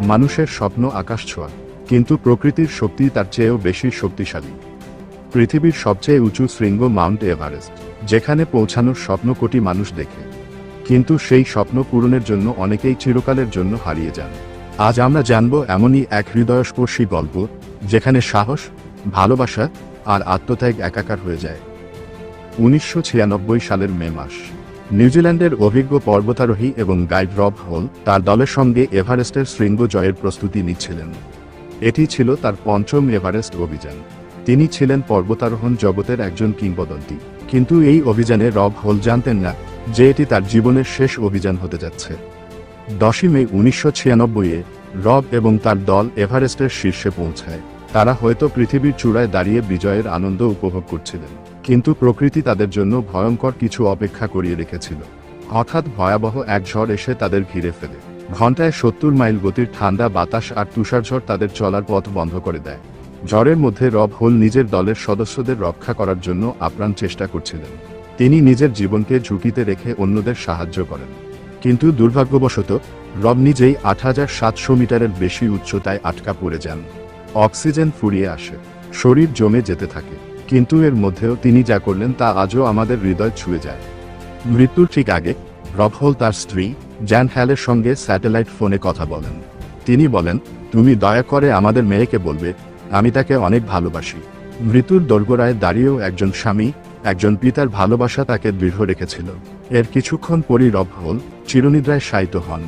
মানুষের স্বপ্ন আকাশ ছোঁয়া, কিন্তু প্রকৃতির শক্তি তার চেয়েও বেশি শক্তিশালী। পৃথিবীর সবচেয়ে উঁচু শৃঙ্গ মাউন্ট এভারেস্ট, যেখানে পৌঁছানোর স্বপ্ন কোটি মানুষ দেখে। কিন্তু সেই স্বপ্ন পূরণের জন্য অনেকেই চিরকালের জন্য হারিয়ে যান। আজ আমরা জানব এমনই এক হৃদয়স্পর্শী গল্প, যেখানে সাহস, ভালোবাসা আর আত্মত্যাগ একাকার হয়ে যায়। উনিশশো ছিয়ানব্বই সালের মে মাস। নিউজিল্যান্ডের অভিজ্ঞ পর্বতারোহী এবং গাইড রব হোল তার দলের সঙ্গে এভারেস্টের শৃঙ্গ জয়ের প্রস্তুতি নিচ্ছিলেন। এটি ছিল তার পঞ্চম এভারেস্ট অভিযান। তিনি ছিলেন পর্বতারোহণ জগতের একজন কিংবদন্তি। কিন্তু এই অভিযানে রব হোল জানতেন না যে এটি তার জীবনের শেষ অভিযান হতে যাচ্ছে। দশই মে উনিশশো ছিয়ানব্বইয়ে রব এবং তার দল এভারেস্টের শীর্ষে পৌঁছায়। তারা হয়তো পৃথিবীর চূড়ায় দাঁড়িয়ে বিজয়ের আনন্দ উপভোগ করছিলেন। কিন্তু প্রকৃতি তাদের জন্য ভয়ঙ্কর কিছু অপেক্ষা করিয়ে রেখেছিল। হঠাৎ ভয়াবহ এক ঝড় এসে তাদের ঘিরে ফেলে। ঘন্টায় সত্তর মাইল গতির ঠান্ডা বাতাস আর তুষারঝড় তাদের চলার পথ বন্ধ করে দেয়। ঝড়ের মধ্যে রব হোল নিজের দলের সদস্যদের রক্ষা করার জন্য আপ্রাণ চেষ্টা করছিলেন। তিনি নিজের জীবনকে ঝুঁকিতে রেখে অন্যদের সাহায্য করেন। কিন্তু দুর্ভাগ্যবশত, রব নিজেই আট হাজার সাতশো মিটারের বেশি উচ্চতায় আটকা পড়ে যান। অক্সিজেন ফুরিয়ে আসে। শরীর জমে যেতে থাকে। কিন্তু এর মধ্যেও তিনি যা করলেন তা আজও আমাদের হৃদয় ছুঁয়ে যায়। মৃত্যুর ঠিক আগে রব হোল তার স্ত্রী, জ্যান হ্যালের সঙ্গে স্যাটেলাইট ফোনে কথা বলেন। তিনি বলেন, তুমি দয়া করে আমাদের মেয়েকে বলবে, আমি তাকে অনেক ভালোবাসি। মৃত্যুর দোরগোড়ায় দাঁড়িয়েও একজন স্বামী, একজন পিতার ভালোবাসা তাকে দৃঢ় রেখেছিল। এর কিছুক্ষণ পরই রব হোল চিরনিদ্রায় শায়িত হন।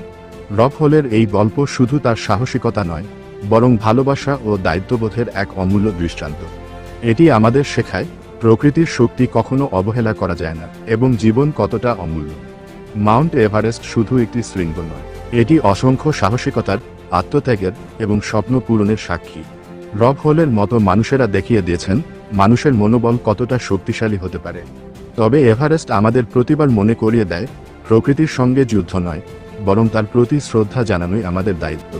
রব হোলের এই গল্প শুধু তার সাহসিকতা নয়, বরং ভালোবাসা ও দায়িত্ববোধের এক অমূল্য দৃষ্টান্ত। এটি আমাদের শেখায়, প্রকৃতির শক্তি কখনো অবহেলা করা যায় না, এবং জীবন কতটা অমূল্য। মাউন্ট এভারেস্ট শুধু একটি শৃঙ্গ নয়, এটি অসংখ্য সাহসিকতার, আত্মত্যাগের, এবং স্বপ্ন পূরণের সাক্ষী। রব হোলের মতো মানুষেরা দেখিয়ে দিয়েছেন, মানুষের মনোবল কতটা শক্তিশালী হতে পারে। তবে এভারেস্ট আমাদের প্রতিবার মনে করিয়ে দেয়, প্রকৃতির সঙ্গে যুদ্ধ নয়, বরং তার প্রতি শ্রদ্ধা জানানোই আমাদের দায়িত্ব।